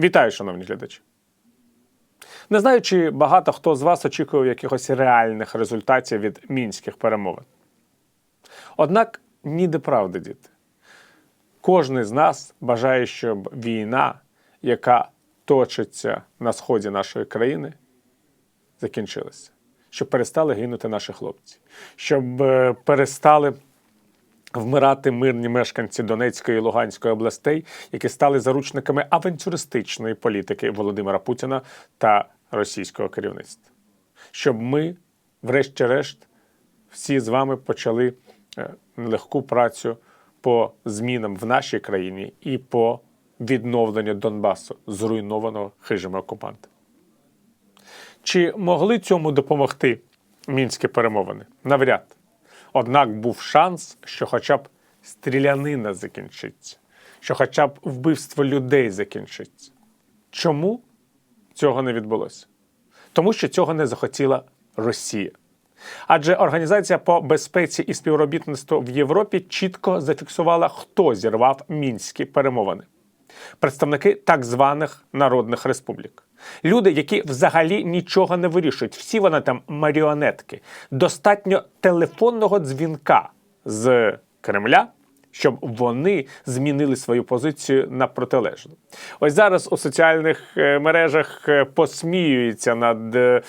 Вітаю, шановні глядачі. Не знаю, чи багато хто з вас очікував якихось реальних результатів від мінських перемовин. Однак ніде правди, діти. Кожен з нас бажає, щоб війна, яка точиться на сході нашої країни, закінчилася. Щоб перестали гинути наші хлопці, щоб е, перестали вмирати мирні мешканці Донецької і Луганської областей, які стали заручниками авантюристичної політики Володимира Путіна та російського керівництва. Щоб ми, врешті-решт, всі з вами почали е, нелегку працю по змінам в нашій країні і по відновленню Донбасу, зруйнованого хижими окупантами. Чи могли цьому допомогти мінські перемовини? Навряд. Однак був шанс, що хоча б стрілянина закінчиться, що хоча б вбивство людей закінчиться. Чому цього не відбулося? Тому що цього не захотіла Росія. Адже Організація по безпеці і співробітництву в Європі чітко зафіксувала, хто зірвав мінські перемовини. Представники так званих народних республік. Люди, які взагалі нічого не вирішують, всі вони там маріонетки. Достатньо телефонного дзвінка з Кремля, щоб вони змінили свою позицію на протилежну. Ось зараз у соціальних е, мережах е, посміюються над е,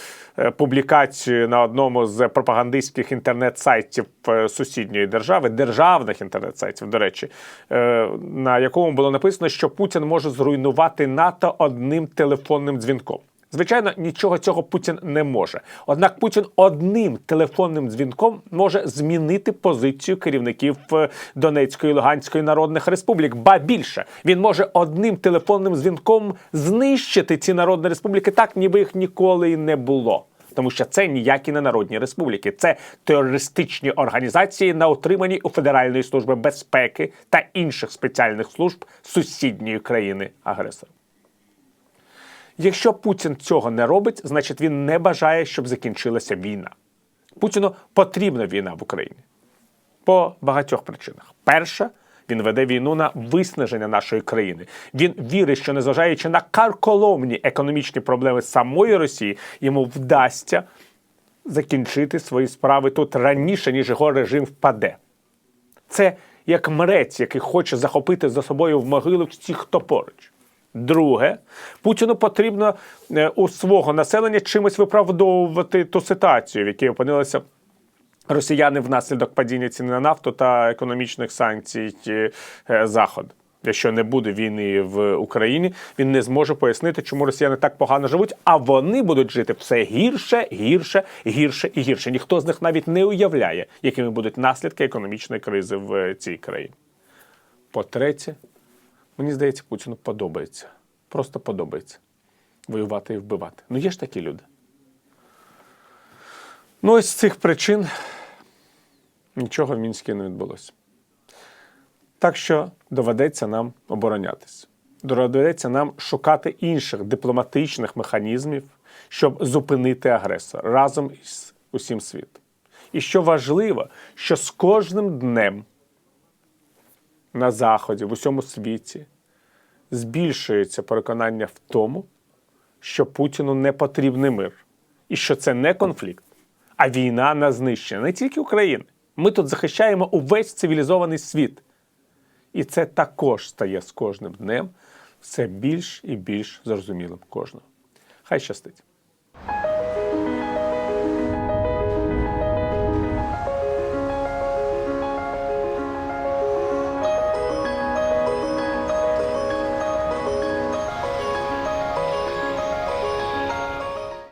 публікацією на одному з пропагандистських інтернет-сайтів сусідньої держави, державних інтернет-сайтів, до речі, на якому було написано, що Путін може зруйнувати НАТО одним телефонним дзвінком. Звичайно, нічого цього Путін не може. Однак Путін одним телефонним дзвінком може змінити позицію керівників е, Донецької і Луганської народних республік. Ба більше він може одним телефонним дзвінком знищити ці народні республіки, так ніби їх ніколи і не було. Тому що це ніякі не народні республіки, це терористичні організації на утриманні у Федеральної служби безпеки та інших спеціальних служб сусідньої країни агресора. Якщо Путін цього не робить, значить він не бажає, щоб закінчилася війна. Путіну потрібна війна в Україні по багатьох причинах. Перша, він веде війну на виснаження нашої країни. Він вірить, що незважаючи на карколомні економічні проблеми самої Росії, йому вдасться закінчити свої справи тут раніше, ніж його режим впаде. Це як мрець, який хоче захопити за собою в могилу всіх, хто поруч. Друге, Путіну потрібно е, у свого населення чимось виправдовувати ту ситуацію, в якій опинилися росіяни внаслідок падіння ціни на нафту та економічних санкцій е, Заходу. Якщо не буде війни в Україні, він не зможе пояснити, чому росіяни так погано живуть, а вони будуть жити все гірше, гірше, гірше і гірше. Ніхто з них навіть не уявляє, якими будуть наслідки економічної кризи в цій країні. По-третє, мені здається, Путіну подобається. Просто подобається воювати і вбивати. Ну, є ж такі люди. Ну, ось з цих причин нічого в Мінську не відбулося. Так що доведеться нам оборонятися. Доведеться нам шукати інших дипломатичних механізмів, щоб зупинити агресора разом із усім світом. І що важливо, що з кожним днем на Заході, в усьому світі, збільшується переконання в тому, що Путіну не потрібний мир, і що це не конфлікт, а війна на знищення не тільки України. Ми тут захищаємо увесь цивілізований світ. І це також стає з кожним днем все більш і більш зрозумілим кожного. Хай щастить!